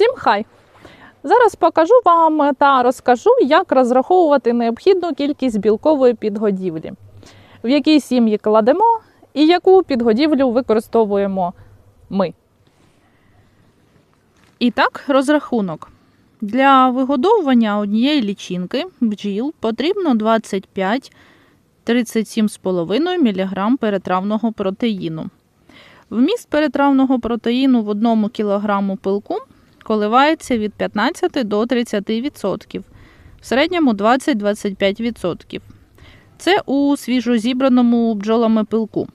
Всім хай! Зараз покажу вам та розкажу, як розраховувати необхідну кількість білкової підгодівлі, в якій сім'ї кладемо і яку підгодівлю використовуємо ми. І так, розрахунок. Для вигодовування однієї лічинки бджіл потрібно 25 37,5 мг перетравного протеїну. Вміст перетравного протеїну в 1 кг пилку коливається від 15 до 30%, в середньому 20-25%. Це у свіжозібраному бджолами пилку.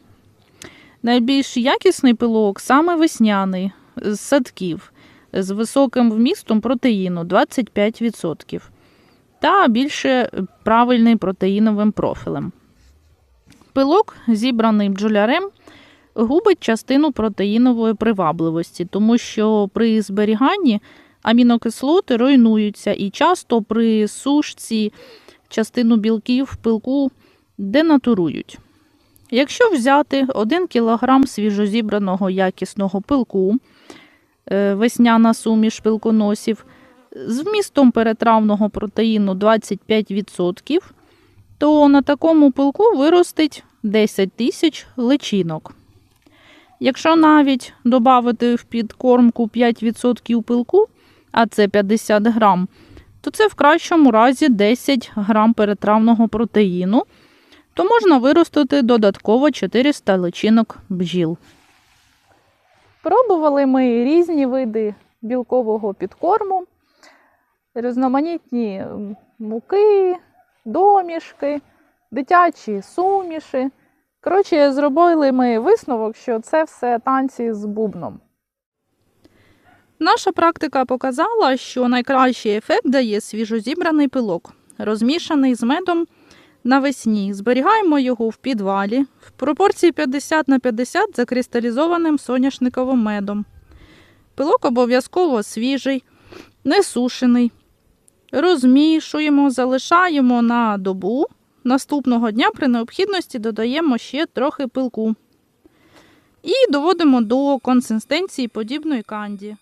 Найбільш якісний пилок саме весняний з садків з високим вмістом протеїну 25% та більше правильний протеїновим профілем. Пилок, зібраний бджолярем, губить частину протеїнової привабливості, тому що при зберіганні амінокислоти руйнуються і часто при сушці частину білків в пилку денатурують. Якщо взяти 1 кг свіжозібраного якісного пилку, е, весняна суміш пилконосів, з вмістом перетравного протеїну 25%, то на такому пилку виростить 10 тисяч личинок. Якщо навіть додати в підкормку 5% пилку, а це 50 грам, то це в кращому разі 10 грам перетравного протеїну, то можна виростити додатково 400 личинок бджіл. Пробували ми різні види білкового підкорму, різноманітні муки, домішки, дитячі суміші. Коротше, зробили ми висновок, що це все танці з бубном. Наша практика показала, що найкращий ефект дає свіжозібраний пилок, розмішаний з медом навесні. Зберігаємо його в підвалі в пропорції 50 на 50 за кристалізованим соняшниковим медом. Пилок обов'язково свіжий, не сушений. Розмішуємо, залишаємо на добу. Наступного дня при необхідності додаємо ще трохи пилку. І доводимо до консистенції подібної канді.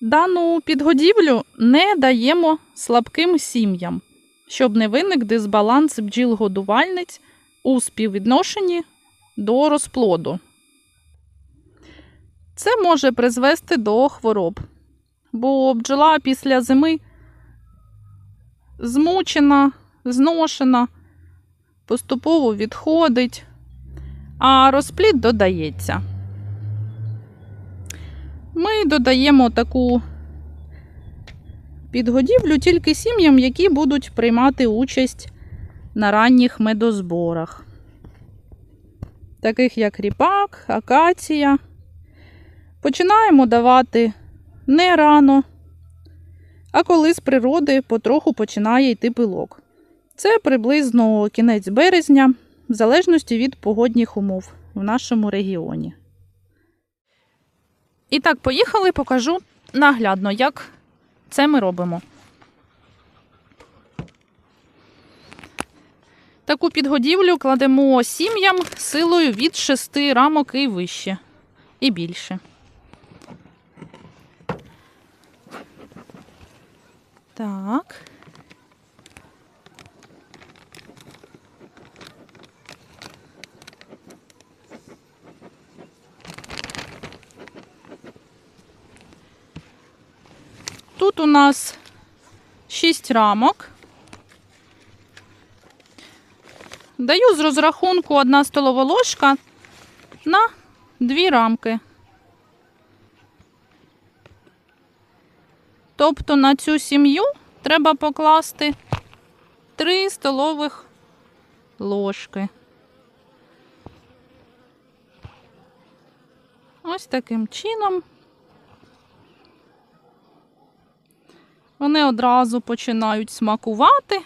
Дану підгодівлю не даємо слабким сім'ям, щоб не виник дисбаланс бджіл-годувальниць у співвідношенні до розплоду. Це може призвести до хвороб, бо бджола після зими змучена, зношена, поступово відходить, а розплід додається. Ми додаємо таку підгодівлю тільки сім'ям, які будуть приймати участь на ранніх медозборах, таких як ріпак, акація. Починаємо давати не рано, а коли з природи потроху починає йти пилок. Це приблизно кінець березня, в залежності від погодних умов в нашому регіоні. І так, поїхали, покажу наглядно, як це ми робимо. Таку підгодівлю кладемо сім'ям силою від 6 рамок і вище, і більше. Так. У нас 6 рамок. Даю з розрахунку 1 столова ложка на 2 рамки. Тобто на цю сім'ю треба покласти 3 столових ложки. Ось таким чином. Вони одразу починають смакувати.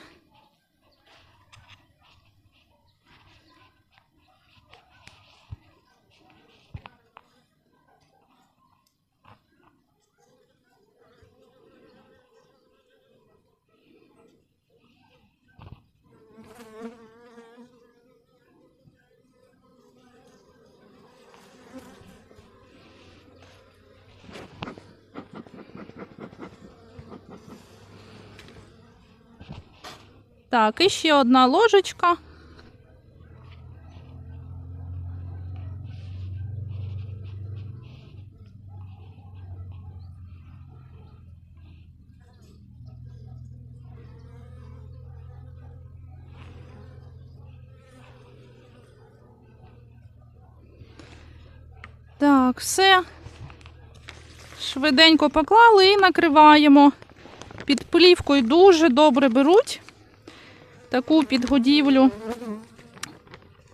Так, і ще одна ложечка. Так, все. Швиденько поклали і накриваємо. Під плівкою дуже добре беруть. Таку підгодівлю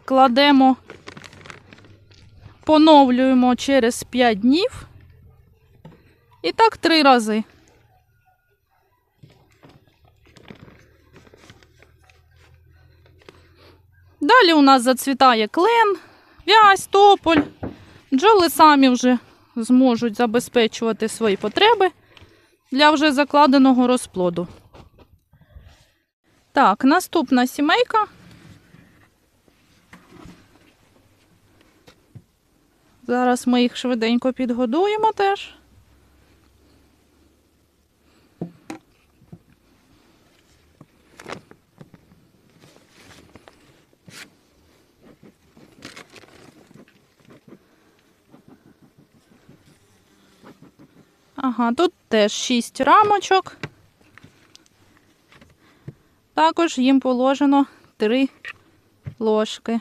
кладемо, поновлюємо через 5 днів. І так три рази. Далі у нас зацвітає клен, вязь, тополь. Бджоли самі вже зможуть забезпечувати свої потреби для вже закладеного розплоду. Так, наступна сімейка. Зараз ми їх швиденько підгодуємо теж. Ага, тут теж 6 рамочок. Також їм положено 3 ложки.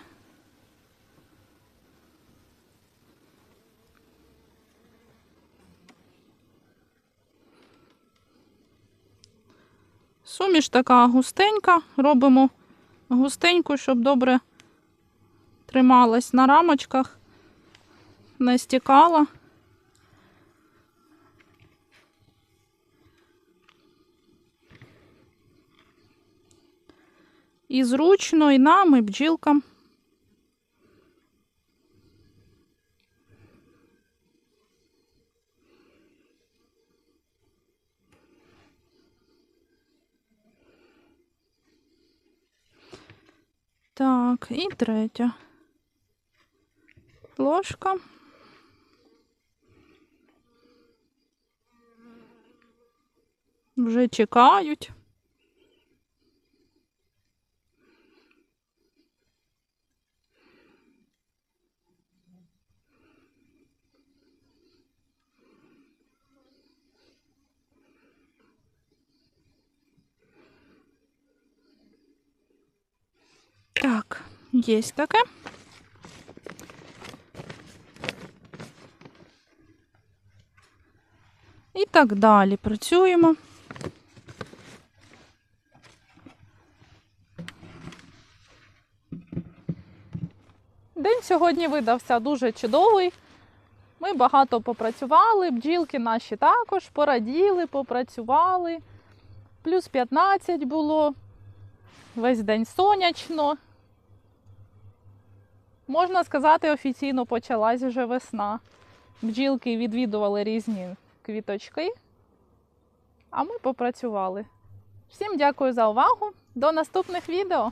Суміш така густенька, робимо густеньку, щоб добре трималась на рамочках, не стікала. І зручно, і нам, і бджілкам. Так, і третя ложка. Вже чекають. Так, є таке. І так далі працюємо. День сьогодні видався дуже чудовий. Ми багато попрацювали, бджілки наші також пораділи, попрацювали. Плюс 15 було. Весь день сонячно. Можна сказати, офіційно почалась вже весна. Бджілки відвідували різні квіточки, а ми попрацювали. Всім дякую за увагу. До наступних відео!